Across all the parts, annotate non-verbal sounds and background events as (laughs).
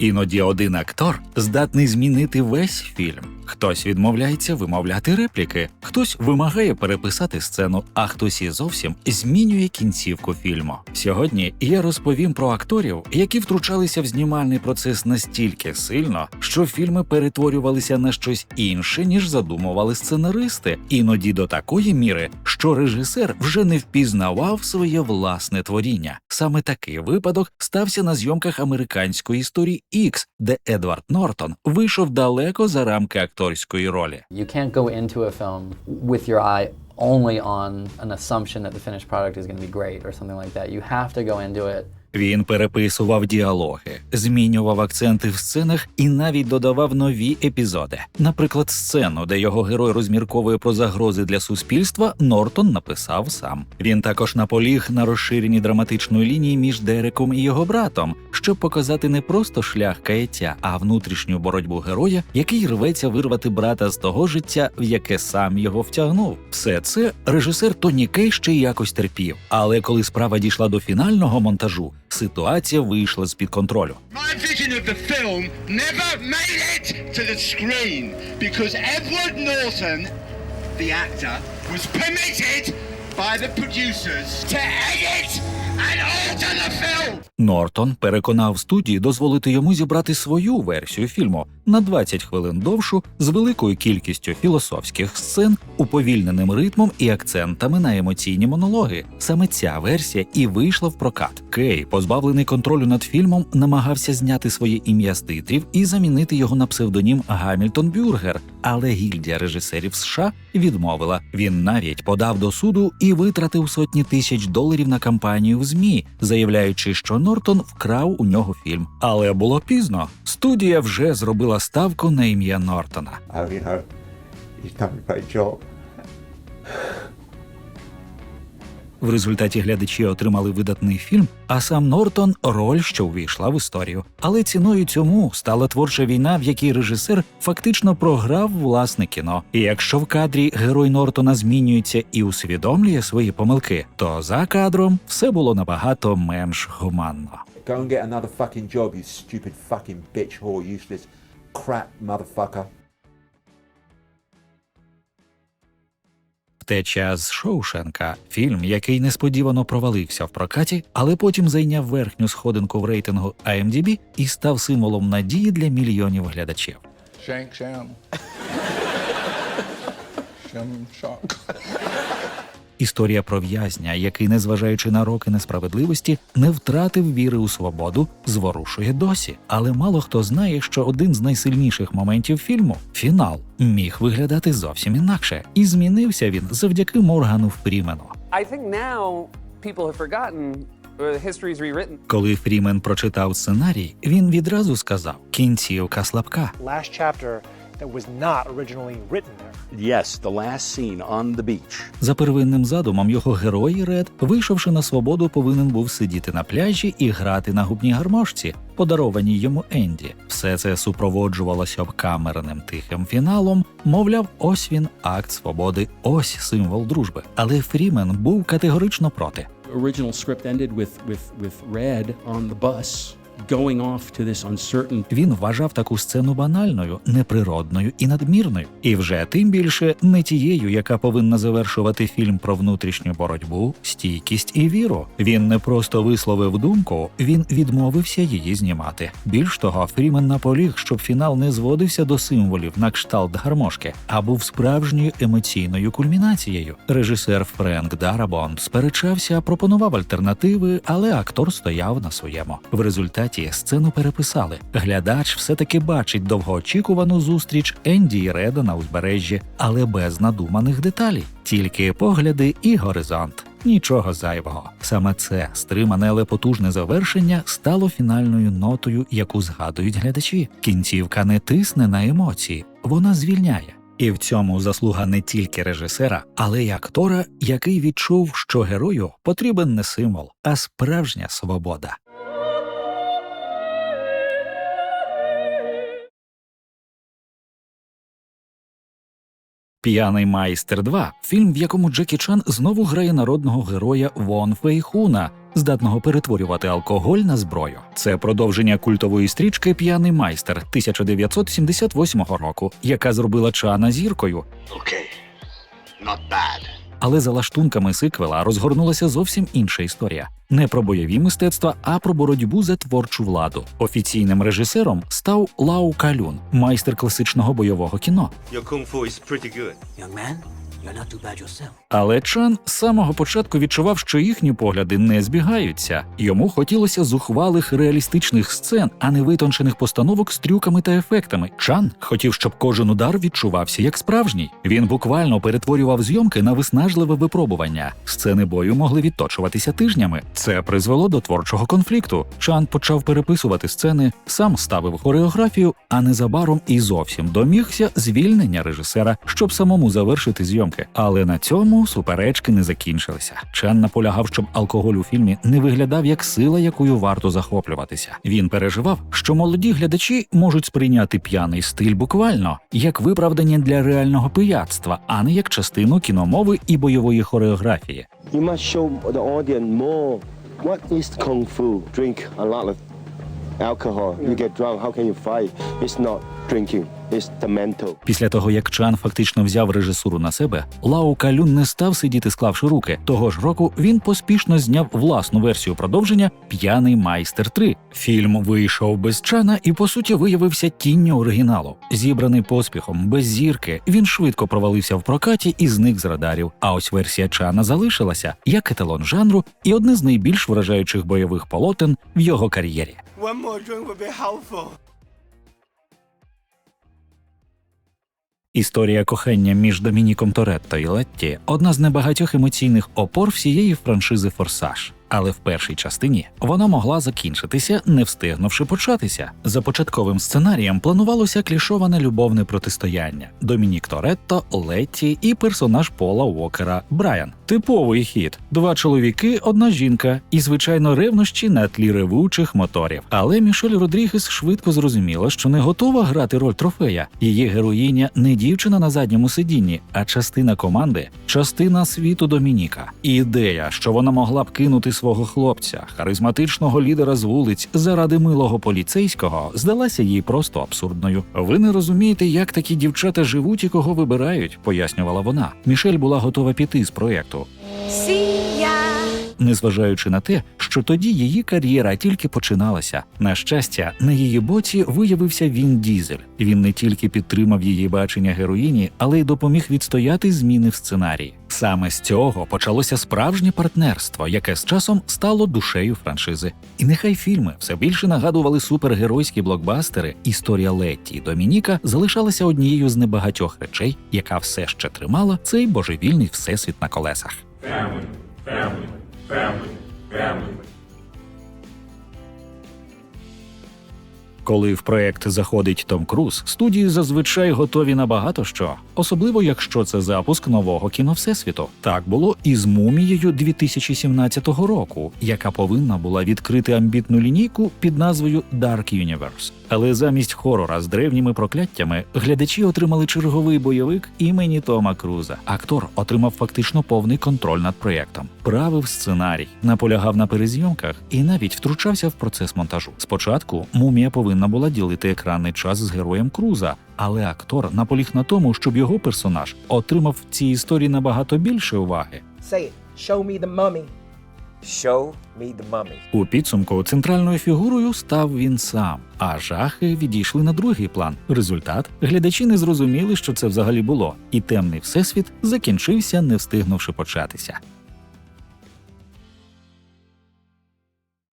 Іноді один актор здатний змінити весь фільм. Хтось відмовляється вимовляти репліки, хтось вимагає переписати сцену, а хтось і зовсім змінює кінцівку фільму. Сьогодні я розповім про акторів, які втручалися в знімальний процес настільки сильно, що фільми перетворювалися на щось інше, ніж задумували сценаристи, іноді до такої міри, що режисер вже не впізнавав своє власне творіння. Саме такий випадок стався на зйомках американської історії X, де Едвард Нортон вийшов далеко за рамки акторської ролі. You can't go into a film with your eye only on an assumption that the finished product is going to be great or something like that. You have to go into it. Він переписував діалоги, змінював акценти в сценах і навіть додавав нові епізоди. Наприклад, сцену, де його герой розмірковує про загрози для суспільства, Нортон написав сам. Він також наполіг на розширенні драматичної лінії між Дереком і його братом, щоб показати не просто шлях каяття, а внутрішню боротьбу героя, який рветься вирвати брата з того життя, в яке сам його втягнув. Все це режисер Тоні Кей ще якось терпів. Але коли справа дійшла до фінального монтажу, ситуація вийшла з під контролю. The actor, was permitted by the producers to edit Нортон переконав студії дозволити йому зібрати свою версію фільму на 20 хвилин довшу з великою кількістю філософських сцен, уповільненим ритмом і акцентами на емоційні монологи. Саме ця версія і вийшла в прокат. Кей, позбавлений контролю над фільмом, намагався зняти своє ім'я з титрів і замінити його на псевдонім Гамільтон Бюргер. Але гільдія режисерів США відмовила. Він навіть подав до суду і витратив сотні тисяч доларів на кампанію в змі, заявляючи, що Нортон вкрав у нього фільм. Але було пізно. Студія вже зробила ставку на ім'я Нортона. Oh, you know, В результаті глядачі отримали видатний фільм, а сам Нортон роль, що увійшла в історію. Але ціною цьому стала творча війна, в якій режисер фактично програв власне кіно. І якщо в кадрі герой Нортона змінюється і усвідомлює свої помилки, то за кадром все було набагато менш гуманно. Go and get another fucking job, you stupid fucking bitch whore, useless crap motherfucker. Втеча з Шоушенка фільм, який несподівано провалився в прокаті, але потім зайняв верхню сходинку в рейтингу IMDb і став символом надії для мільйонів глядачів. Shank Sham. (laughs) Історія про в'язня, який, незважаючи на роки несправедливості, не втратив віри у свободу, зворушує досі. Але мало хто знає, що один з найсильніших моментів фільму фінал міг виглядати зовсім інакше, і змінився він завдяки Моргану Фрімену. Rewritten. Коли Фрімен прочитав сценарій, він відразу сказав: кінцівка слабка. last chapter that was not originally written there. Yes, the last scene on the beach. За первинним задумом його герой Ред, вийшовши на свободу, повинен був сидіти на пляжі і грати на губній гармошці, подарованій йому Енді. Все це супроводжувалося обкамерним тихим фіналом. Мовляв, ось він акт свободи, ось символ дружби. Але Фрімен був категорично проти. original script ended with with with Red on the bus Він вважав таку сцену банальною, неприродною і надмірною, і вже тим більше не тією, яка повинна завершувати фільм про внутрішню боротьбу, стійкість і віру. Він не просто висловив думку, він відмовився її знімати. Більш того, Фрімен наполіг, щоб фінал не зводився до символів на кшталт гармошки, а був справжньою емоційною кульмінацією. Режисер Френк Дарабонд сперечався, пропонував альтернативи, але актор стояв на своєму. В результаті сцену переписали. Глядач все-таки бачить довгоочікувану зустріч Енді і Реда на узбережжі, але без надуманих деталей, тільки погляди і горизонт. Нічого зайвого. Саме це стримане, але потужне завершення стало фінальною нотою, яку згадують глядачі. Кінцівка не тисне на емоції, вона звільняє. І в цьому заслуга не тільки режисера, але й актора, який відчув, що герою потрібен не символ, а справжня свобода. П'яний майстер 2» – фільм, в якому Джекі Чан знову грає народного героя Вон Фейхуна, здатного перетворювати алкоголь на зброю. Це продовження культової стрічки П'яний майстер 1978 року, яка зробила Чана зіркою. Okay, not bad. Але за лаштунками сиквела розгорнулася зовсім інша історія. Не про бойові мистецтва, а про боротьбу за творчу владу. Офіційним режисером став Лау Калюн, майстер класичного бойового кіно. Your kung fu is pretty good. Young man, Але Чан з самого початку відчував, що їхні погляди не збігаються. Йому хотілося зухвалих реалістичних сцен, а не витончених постановок з трюками та ефектами. Чан хотів, щоб кожен удар відчувався як справжній. Він буквально перетворював зйомки на виснажливе випробування. Сцени бою могли відточуватися тижнями. Це призвело до творчого конфлікту. Чан почав переписувати сцени, сам ставив хореографію, а незабаром і зовсім домігся звільнення режисера, щоб самому завершити зйомки. Але на цьому суперечки не закінчилися. Чан наполягав, щоб алкоголь у фільмі не виглядав як сила, якою варто захоплюватися. Він переживав, що молоді глядачі можуть сприйняти п'яний стиль буквально як виправдання для реального пияцтва, а не як частину кіномови і бойової хореографії. You must show the audience more. What is kung fu? Drink a lot of alcohol. You get drunk. How can you fight? It's not drinking. It's the mental. Після того, як Чан фактично взяв режисуру на себе, Лао Калюн не став сидіти, склавши руки. Того ж року він поспішно зняв власну версію продовження П'яний майстер 3». Фільм вийшов без Чана і по суті виявився тінню оригіналу. Зібраний поспіхом, без зірки, він швидко провалився в прокаті і зник з радарів. А ось версія Чана залишилася як еталон жанру і одне з найбільш вражаючих бойових полотен в його кар'єрі. Історія кохання між Домініком Торетто і Летті одна з небагатьох емоційних опор всієї франшизи Форсаж. Але в першій частині вона могла закінчитися, не встигнувши початися. За початковим сценарієм планувалося клішоване любовне протистояння: Домінік Торетто, Летті і персонаж Пола Уокера Брайан. Типовий хід: два чоловіки, одна жінка, і звичайно ревнощі на тлі ревучих моторів. Але Мішель Родрігес швидко зрозуміла, що не готова грати роль трофея. Її героїня не дівчина на задньому сидінні, а частина команди, частина світу Домініка. Ідея, що вона могла б кинути свого хлопця, харизматичного лідера з вулиць заради милого поліцейського, здалася їй просто абсурдною. Ви не розумієте, як такі дівчата живуть і кого вибирають, пояснювала вона. Мішель була готова піти з проєкту. Незважаючи на те, що тоді її кар'єра тільки починалася. На щастя, на її боці виявився він Дізель. Він не тільки підтримав її бачення героїні, але й допоміг відстояти зміни в сценарії. Саме з цього почалося справжнє партнерство, яке з часом стало душею франшизи. І нехай фільми все більше нагадували супергеройські блокбастери. Історія Летті і Домініка залишалася однією з небагатьох речей, яка все ще тримала цей божевільний всесвіт на колесах. family, family. Коли в проект заходить Том Круз, студії зазвичай готові на багато що, особливо якщо це запуск нового кіно Всесвіту. Так було і з мумією 2017 року, яка повинна була відкрити амбітну лінійку під назвою Dark Universe. Але замість хорора з древніми прокляттями глядачі отримали черговий бойовик імені Тома Круза. Актор отримав фактично повний контроль над проєктом, правив сценарій, наполягав на перезйомках і навіть втручався в процес монтажу. Спочатку мумія повинна була ділити екранний час з героєм Круза, але актор наполіг на тому, щоб його персонаж отримав в цій історії набагато більше уваги. Say it. Show me the mummy. Show me the mummy. У підсумку центральною фігурою став він сам, а жахи відійшли на другий план. Результат глядачі не зрозуміли, що це взагалі було, і темний всесвіт закінчився, не встигнувши початися.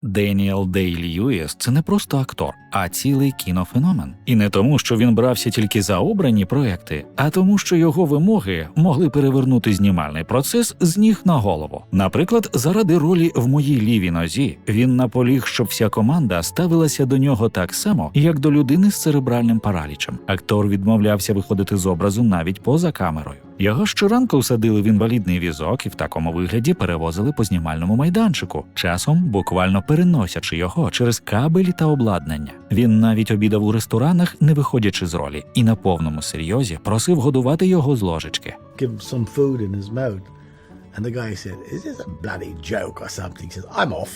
Деніел Дей Льюіс – це не просто актор, а цілий кінофеномен. І не тому, що він брався тільки за обрані проекти, а тому, що його вимоги могли перевернути знімальний процес з ніг на голову. Наприклад, заради ролі в моїй лівій нозі він наполіг, щоб вся команда ставилася до нього так само, як до людини з церебральним паралічем. Актор відмовлявся виходити з образу навіть поза камерою. Його щоранку всадили в інвалідний візок і в такому вигляді перевозили по знімальному майданчику, часом буквально переносячи його через кабелі та обладнання. Він навіть обідав у ресторанах, не виходячи з ролі, і на повному серйозі просив годувати його з ложечки. give him some food in his mouth.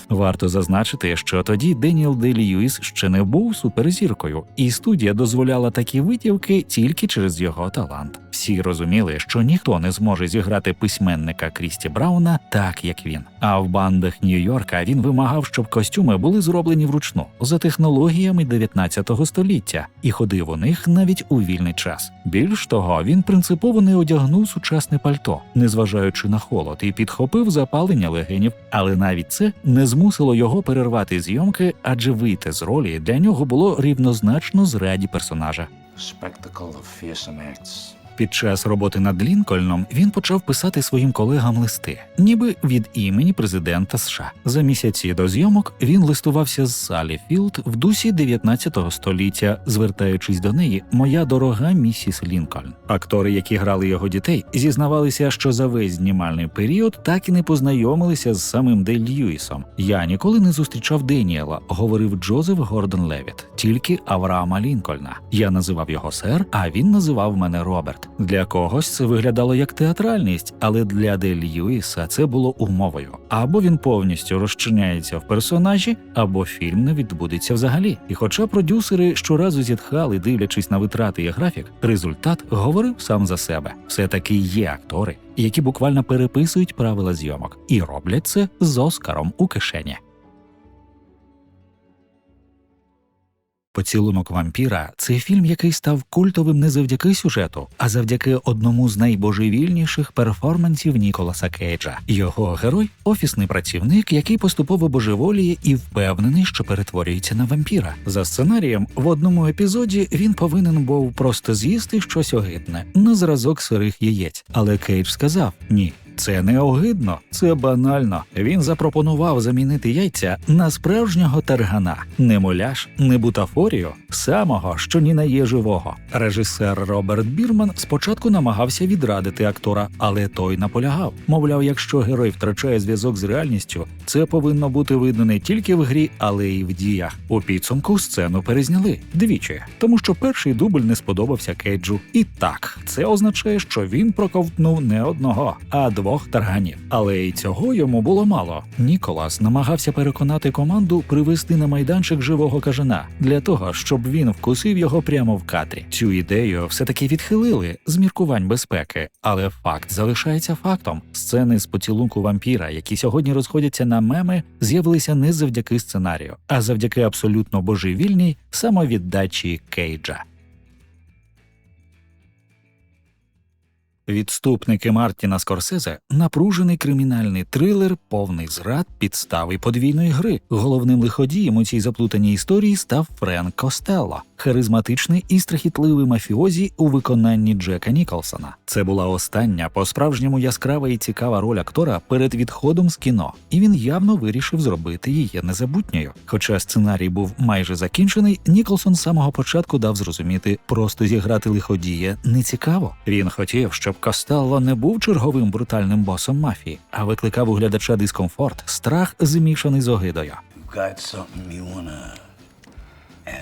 Варто зазначити, що тоді Деніел Де Льюіс ще не був суперзіркою, і студія дозволяла такі витівки тільки через його талант. Всі розуміли, що ніхто не зможе зіграти письменника Крісті Брауна так, як він. А в бандах Нью-Йорка він вимагав, щоб костюми були зроблені вручну за технологіями 19 століття і ходив у них навіть у вільний час. Більш того, він принципово не одягнув сучасне пальто, незважаючи на холод, і підхопив запалення легенів. Але навіть це не змусило його перервати зйомки, адже вийти з ролі для нього було рівнозначно зраді персонажа. Spectacle of fearsome acts. Під час роботи над Лінкольном він почав писати своїм колегам листи, ніби від імені президента США. За місяці до зйомок він листувався з Салі Філд в дусі 19 століття, звертаючись до неї, моя дорога місіс Лінкольн. Актори, які грали його дітей, зізнавалися, що за весь знімальний період так і не познайомилися з самим Дель Льюісом. Я ніколи не зустрічав Деніела, говорив Джозеф Гордон Левіт, тільки Авраама Лінкольна. Я називав його сер, а він називав мене Роберт. Для когось це виглядало як театральність, але для Дель Льюіса це було умовою. Або він повністю розчиняється в персонажі, або фільм не відбудеться взагалі. І хоча продюсери щоразу зітхали, дивлячись на витрати і графік, результат говорив сам за себе. Все таки є актори, які буквально переписують правила зйомок і роблять це з Оскаром у кишені. Поцілунок вампіра це фільм, який став культовим не завдяки сюжету, а завдяки одному з найбожевільніших перформансів Ніколаса Кейджа. Його герой офісний працівник, який поступово божеволіє і впевнений, що перетворюється на вампіра. За сценарієм, в одному епізоді він повинен був просто з'їсти щось огидне на зразок сирих яєць. Але Кейдж сказав ні. Це не огидно, це банально. Він запропонував замінити яйця на справжнього таргана, не муляж, не бутафорію, самого, що ні на є живого. Режисер Роберт Бірман спочатку намагався відрадити актора, але той наполягав. Мовляв, якщо герой втрачає зв'язок з реальністю, це повинно бути видно не тільки в грі, але й в діях. У підсумку сцену перезняли двічі, тому що перший дубль не сподобався Кейджу. І так, це означає, що він проковтнув не одного, а двох тарганів. Але й цього йому було мало. Ніколас намагався переконати команду привести на майданчик живого кажана для того, щоб він вкусив його прямо в кадрі. Цю ідею все таки відхилили з міркувань безпеки, але факт залишається фактом. Сцени з поцілунку вампіра, які сьогодні розходяться на меми, з'явилися не завдяки сценарію, а завдяки абсолютно божевільній самовіддачі Кейджа. Відступники Мартіна Скорсезе напружений кримінальний трилер, повний зрад, підстави подвійної гри. Головним лиходієм у цій заплутаній історії став Френк Костелло, харизматичний і страхітливий мафіозі у виконанні Джека Ніколсона. Це була остання по-справжньому яскрава і цікава роль актора перед відходом з кіно, і він явно вирішив зробити її незабутньою. Хоча сценарій був майже закінчений, Ніколсон з самого початку дав зрозуміти, просто зіграти лиходія не цікаво. Він хотів, щоб Костелло не був черговим брутальним босом мафії, а викликав у глядача дискомфорт, страх змішаний з огидою.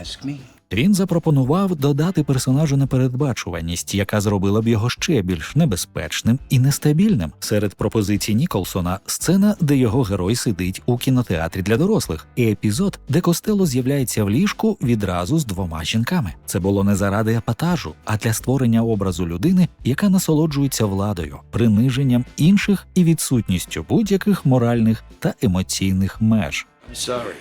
Ask me? Він запропонував додати персонажу непередбачуваність, яка зробила б його ще більш небезпечним і нестабільним. Серед пропозицій Ніколсона сцена, де його герой сидить у кінотеатрі для дорослих, і епізод, де Костело з'являється в ліжку відразу з двома жінками. Це було не заради епатажу, а для створення образу людини, яка насолоджується владою, приниженням інших і відсутністю будь-яких моральних та емоційних меж. Sorry.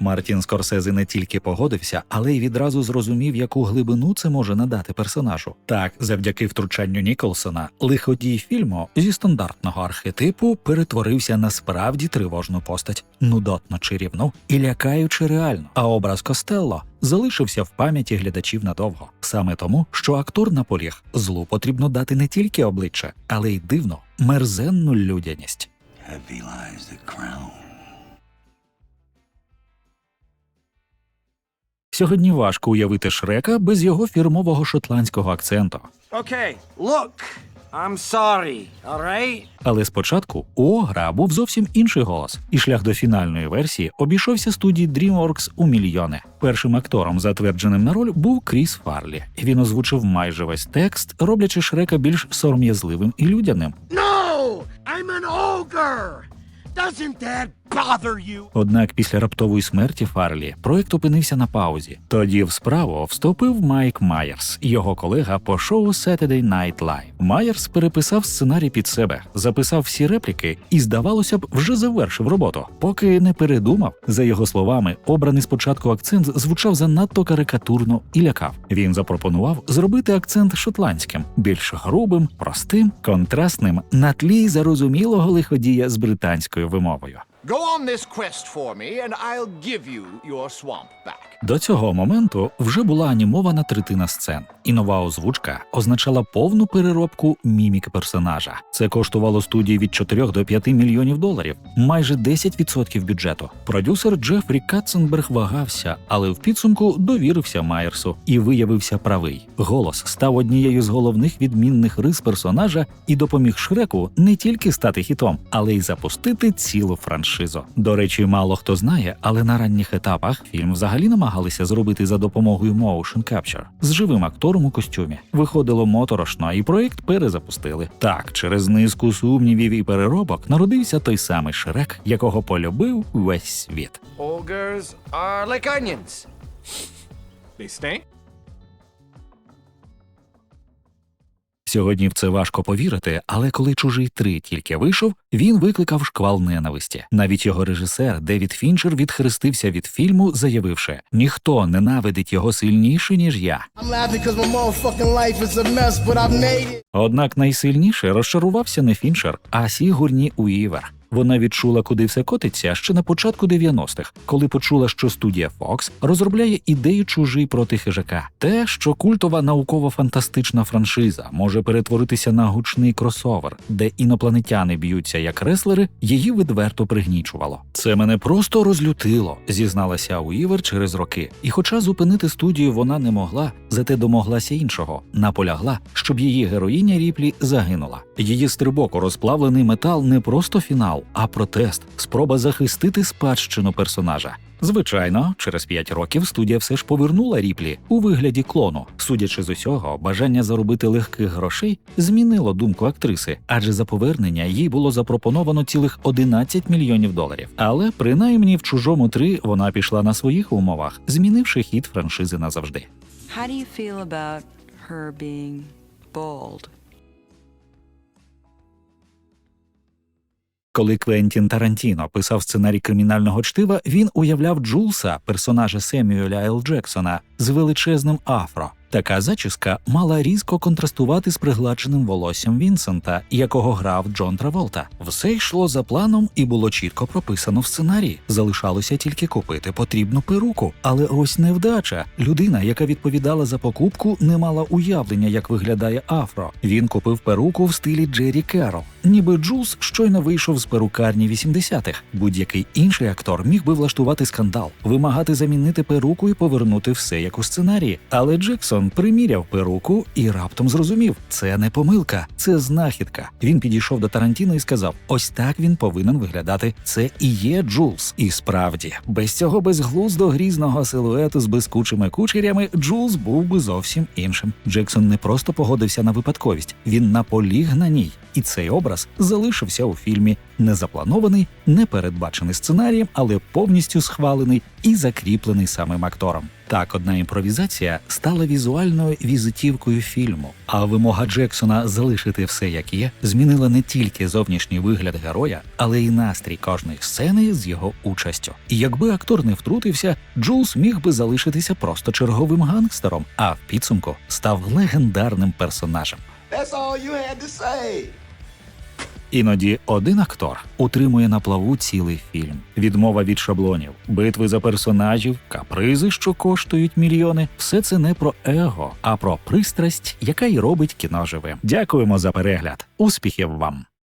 Мартін Скорсезе не тільки погодився, але й відразу зрозумів, яку глибину це може надати персонажу. Так, завдяки втручанню Ніколсона, лиходій фільму зі стандартного архетипу перетворився на справді тривожну постать, нудотно чарівну і лякаючи реально. А образ Костелло залишився в пам'яті глядачів надовго, саме тому, що актор наполіг злу потрібно дати не тільки обличчя, але й дивну, мерзенну людяність. Heavy lies the crown. Сьогодні важко уявити Шрека без його фірмового шотландського акценту. Okay, look. I'm sorry, all right? Але спочатку у Огра був зовсім інший голос, і шлях до фінальної версії обійшовся студії DreamWorks у мільйони. Першим актором, затвердженим на роль, був Кріс Фарлі. Він озвучив майже весь текст, роблячи Шрека більш сором'язливим і людяним. No! I'm an ogre! Doesn't that? Однак після раптової смерті Фарлі проект опинився на паузі. Тоді в справу вступив Майк Майерс, його колега по шоу Saturday Night Live. Майерс переписав сценарій під себе, записав всі репліки і, здавалося б, вже завершив роботу, поки не передумав. За його словами, обраний спочатку акцент звучав занадто карикатурно і лякав. Він запропонував зробити акцент шотландським, більш грубим, простим, контрастним на тлі зарозумілого лиходія з британською вимовою. Go on this quest for me, and I'll give you your swamp back. До цього моменту вже була анімована третина сцен, і нова озвучка означала повну переробку міміки персонажа. Це коштувало студії від 4 до 5 мільйонів доларів, майже 10% бюджету. Продюсер Джефрі Катценберг вагався, але в підсумку довірився Майерсу і виявився правий. Голос став однією з головних відмінних рис персонажа і допоміг Шреку не тільки стати хітом, але й запустити цілу франшизу. До речі, мало хто знає, але на ранніх етапах фільм взагалі намагалися зробити за допомогою motion capture з живим актором у костюмі. Виходило моторошно, і проект перезапустили. Так, через низку сумнівів і переробок народився той самий Шрек, якого полюбив весь світ. Ogres are like onions. They stink? Сьогодні в це важко повірити, але коли чужий три тільки вийшов, він викликав шквал ненависті. Навіть його режисер Девід Фінчер відхрестився від фільму, заявивши: ніхто ненавидить його сильніше ніж я. Однак найсильніше розчарувався не Фінчер, а Сігурні Уівер. Вона відчула, куди все котиться ще на початку 90-х, коли почула, що студія Fox розробляє ідею чужий проти хижака. Те, що культова науково-фантастична франшиза може перетворитися на гучний кросовер, де інопланетяни б'ються як реслери, її відверто пригнічувало. Це мене просто розлютило, зізналася Уівер через роки. І хоча зупинити студію вона не могла, зате домоглася іншого, наполягла, щоб її героїня Ріплі загинула. Її стрибок розплавлений метал не просто фінал, а протест, спроба захистити спадщину персонажа. Звичайно, через п'ять років студія все ж повернула Ріплі у вигляді клону. Судячи з усього, бажання заробити легких грошей змінило думку актриси, адже за повернення їй було запропоновано цілих 11 мільйонів доларів. Але принаймні в чужому 3 вона пішла на своїх умовах, змінивши хід франшизи назавжди. How do you feel about her being bald? Коли Квентін Тарантіно писав сценарій кримінального чтива, він уявляв Джулса, персонажа Семюеля Л. Джексона, з величезним афро. Така зачіска мала різко контрастувати з пригладженим волоссям Вінсента, якого грав Джон Траволта. Все йшло за планом і було чітко прописано в сценарії. Залишалося тільки купити потрібну перуку. Але ось невдача. Людина, яка відповідала за покупку, не мала уявлення, як виглядає афро. Він купив перуку в стилі Джері Керол. Ніби Джулс щойно вийшов з перукарні 80-х. Будь-який інший актор міг би влаштувати скандал, вимагати замінити перуку і повернути все як у сценарії. Але Джексон приміряв перуку і раптом зрозумів, це не помилка, це знахідка. Він підійшов до Тарантіно і сказав: ось так він повинен виглядати. Це і є Джулс. І справді, без цього безглуздо грізного силуету з блискучими кучерями Джулс був би зовсім іншим. Джексон не просто погодився на випадковість, він наполіг на ній. І цей образ залишився у фільмі не запланований, не передбачений сценарієм, але повністю схвалений і закріплений самим актором. Так, одна імпровізація стала візуальною візитівкою фільму, а вимога Джексона залишити все як є змінила не тільки зовнішній вигляд героя, але й настрій кожної сцени з його участю. І якби актор не втрутився, Джулс міг би залишитися просто черговим гангстером, а в підсумку став легендарним персонажем. That's all you had to say. Іноді один актор утримує на плаву цілий фільм. Відмова від шаблонів, битви за персонажів, капризи, що коштують мільйони. Все це не про его, а про пристрасть, яка й робить кіно живим. Дякуємо за перегляд. Успіхів вам!